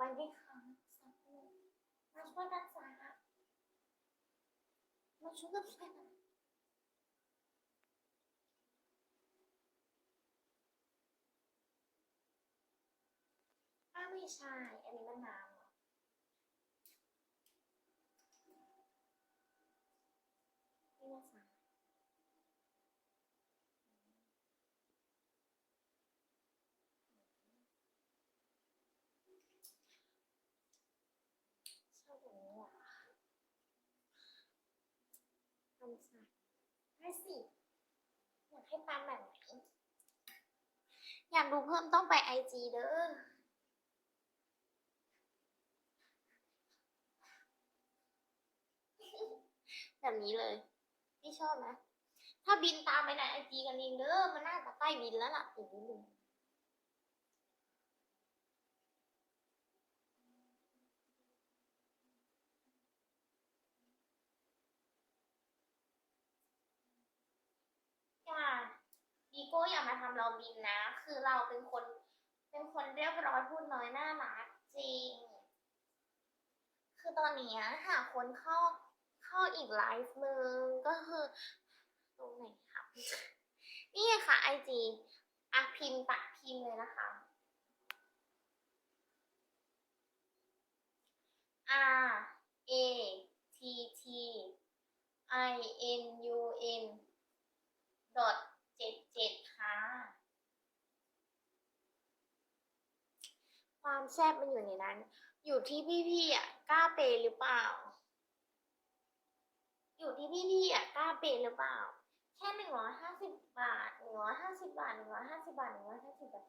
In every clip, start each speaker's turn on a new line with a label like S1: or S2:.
S1: ดีค่ะสักหนึ่งมาช่วยรักษามาช่วยกันสาอ้าไม่ใช่ อันนี้มันน้ำเหรอนี่นะสาชอบแบบนี้อะ ทำสาได้สิอยากให้ตามแบบไหนอยากดูเพิ่มต้องไปไอจีเด้อแบบนี้เลยพี่ชอบนะ ถ้าบินตามไปในไอจีกันเองเด้อมันน่าจะใกล้บินแล้วล่ะอีกนิดนึงอย่าบี โก้อย่ามาทำเราบินนะ คือเราเป็นคน เป็นคนเรียบร้อยพูดน้อยน่ารักจริง คือตอนนี้หาคนเข้าเข้าอีกไลฟ์หนึ่งก็คือตรงไหนครับ นี่ค่ะไอจีอะพิมพ์ตัดพิมพ์เลยนะคะ R A T T I N U ดอทเจ็ดเจ็ดค่ะ ความแซ่บมันอยู่ในนั้น อยู่ที่พี่ๆอะกล้าเปหรือเปล่า อยู่ที่พี่ๆอะกล้าเปหรือเปล่า แค่หนึ่งร้อยห้าสิบบาทหนึ่งร้อยห้าสิบบาทหนึ่งร้อยห้าสิบบาทหนึ่งร้อยห้าสิบบาท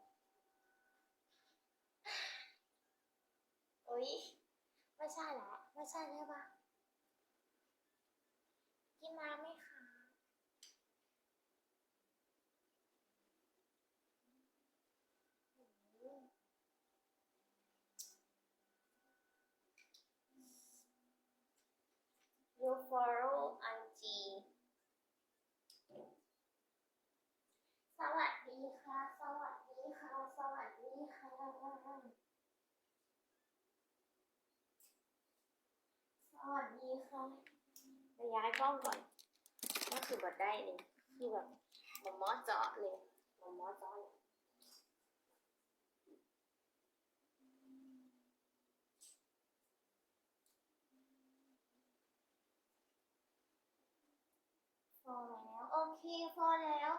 S1: โอ๊ยไม่ใช่แล้วไม่ใช่ใช่ปะกินน้ำไหมคะ You follow IG สวัสดีค่ะ สวัสดีค่ะ สวัสดีค่ะ สวัสดีค่ะไปย้ายกล้องก่อนก็คือแบบได้เลยคือแบบหมอมอเจาะเลยหมอมอเจาะเลยฟอแล้ว โอเคฟอแล้ว